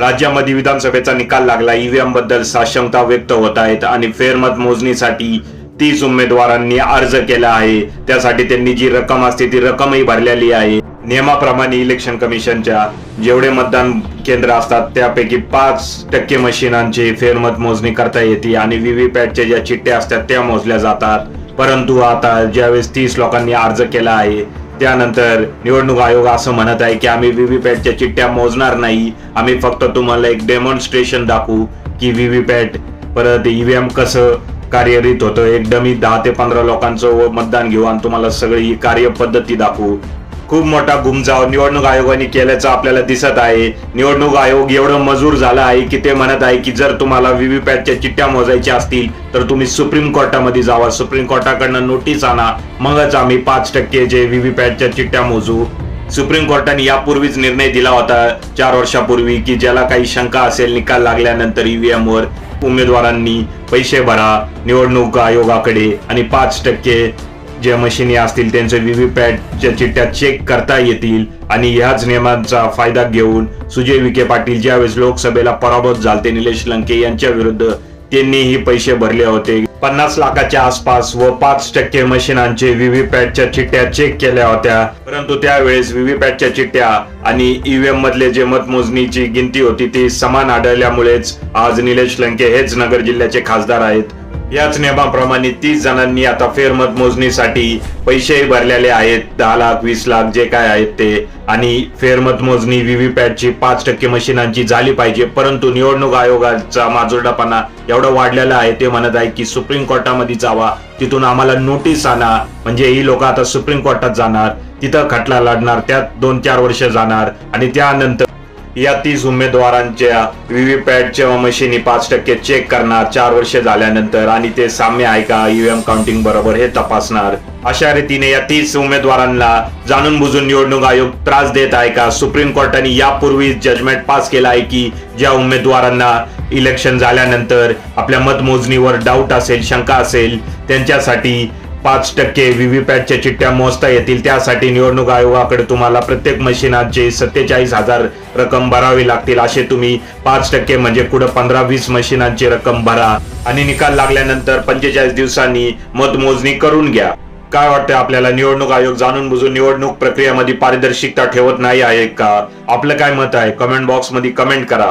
राज्यामध्ये विधानसभेचा निकाल लागला. ईव्हीएमबद्दल साशंकता व्यक्त होत आहेत आणि फेरमत मोजणीसाठी तीस उमेदवारांनी अर्ज केला आहे. त्यासाठी त्यांनी जी रक्कम असते ती रक्कमही भरलेली आहे. नियमाप्रमाणे इलेक्शन कमिशनच्या जेवढे मतदान केंद्र असतात त्यापैकी पाच टक्के मशीनांची फेरमत मोजणी करता येते आणि व्हीव्हीपॅटच्या ज्या चिठ्ठ्या असतात त्या मोजल्या जातात. परंतु आता ज्यावेळेस तीस लोकांनी अर्ज केला आहे त्यानंतर निवडणूक आयोग असं म्हणत आहे की आम्ही व्हीव्हीपॅटच्या चिठ्ठ्या मोजणार नाही. आम्ही फक्त तुम्हाला एक डेमॉन्स्ट्रेशन दाखवू की व्हीव्हीपॅट परत ईव्हीएम कसं कार्यरत होतं. एकदम दहा ते पंधरा लोकांचं व मतदान घेऊ आणि तुम्हाला सगळी कार्यपद्धती दाखवू. खूप मोठा गुमजाव निवडणूक आयोगाने केल्याचं आपल्याला दिसत आहे. निवडणूक आयोग एवढं मजूर झाला आहे की ते म्हणत आहे की जर तुम्हाला व्हीव्हीपॅटच्या चिठ्ठ्या मोजायच्या असतील तर तुम्ही सुप्रीम कोर्टामध्ये जावा. सुप्रीम कोर्टाकडनं नोटीस आणा. मगच आम्ही पाच टक्के जे व्हीव्हीपॅटच्या चिठ्ठ्या मोजू. सुप्रीम कोर्टाने यापूर्वीच निर्णय दिला होता चार वर्षापूर्वी की ज्याला काही शंका असेल निकाल लागल्यानंतर ईव्हीएमवर उमेदवारांनी पैसे भरा निवडणूक आयोगाकडे आणि पाच टक्के ज्या मशिनी असतील त्यांचे व्हीव्हीपॅटच्या चिठ्ठ्या चेक करता येतील आणि ह्याच नियमांचा फायदा घेऊन सुजय विखे पाटील ज्यावेळेस लोकसभेला पराभूत झालते निलेश लंके यांच्या विरुद्ध त्यांनीही पैसे भरले होते. पन्नास लाखाच्या आसपास व पाच टक्के मशीनांचे व्हीव्हीपॅटच्या चिठ्ठ्या चेक केल्या होत्या. परंतु त्यावेळेस व्हीव्हीपॅटच्या चिठ्ठ्या आणि ईव्हीएम मधले जे मतमोजणीची गिनती होती ती समान आढळल्यामुळेच आज निलेश लंके हेच नगर जिल्ह्याचे खासदार आहेत. याच नियमाप्रमाणे तीस जणांनी आता फेरमत मोजणीसाठी पैसेही भरलेले आहेत. दहा लाख वीस लाख जे काय आहेत ते. आणि फेरमत मोजणी व्हीव्हीपॅटची पाच टक्के मशीनांची झाली पाहिजे. परंतु निवडणूक आयोगाचा माजुरडापणा एवढा वाढलेला आहे ते म्हणत आहे की सुप्रीम कोर्टामध्ये जावा. तिथून आम्हाला नोटीस आणा. म्हणजे ही लोक आता सुप्रीम कोर्टात जाणार. तिथं खटला लढणार. त्यात दोन चार वर्ष जाणार. आणि त्यानंतर या तीस उमेदवारांच्या व्हीव्हीपॅटच्या मशीन पाच टक्के चेक करणार चार वर्ष झाल्यानंतर आणि ते साम्य आहे का ईव्हीएम काउंटिंग बरोबर हे तपासणार अशा रीतीने या तीस उमेदवारांना जाणून बुजून निवडणूक आयोग त्रास देत आहे का? सुप्रीम कोर्टाने यापूर्वी जजमेंट पास केला आहे की ज्या उमेदवारांना इलेक्शन झाल्यानंतर आपल्या मतमोजणीवर डाऊट असेल शंका असेल त्यांच्यासाठी पाच टक्के व्हीव्हीपॅटच्या चिठ्ठ्या मोजता येतील. त्यासाठी निवडणूक आयोगाकडे तुम्हाला प्रत्येक मशीनाचे सत्तेचाळीस हजार रक्कम भरावी लागतील. असे तुम्ही पाच टक्के म्हणजे कुठं पंधरा वीस मशीनांची रक्कम भरा आणि निकाल लागल्यानंतर पंचेचाळीस दिवसांनी मतमोजणी करून घ्या. काय वाटतं आपल्याला? निवडणूक आयोग जाणून बुजून निवडणूक प्रक्रियेमध्ये पारदर्शकता ठेवत नाही आहे का? आपलं काय मत आहे? कमेंट बॉक्समध्ये कमेंट करा.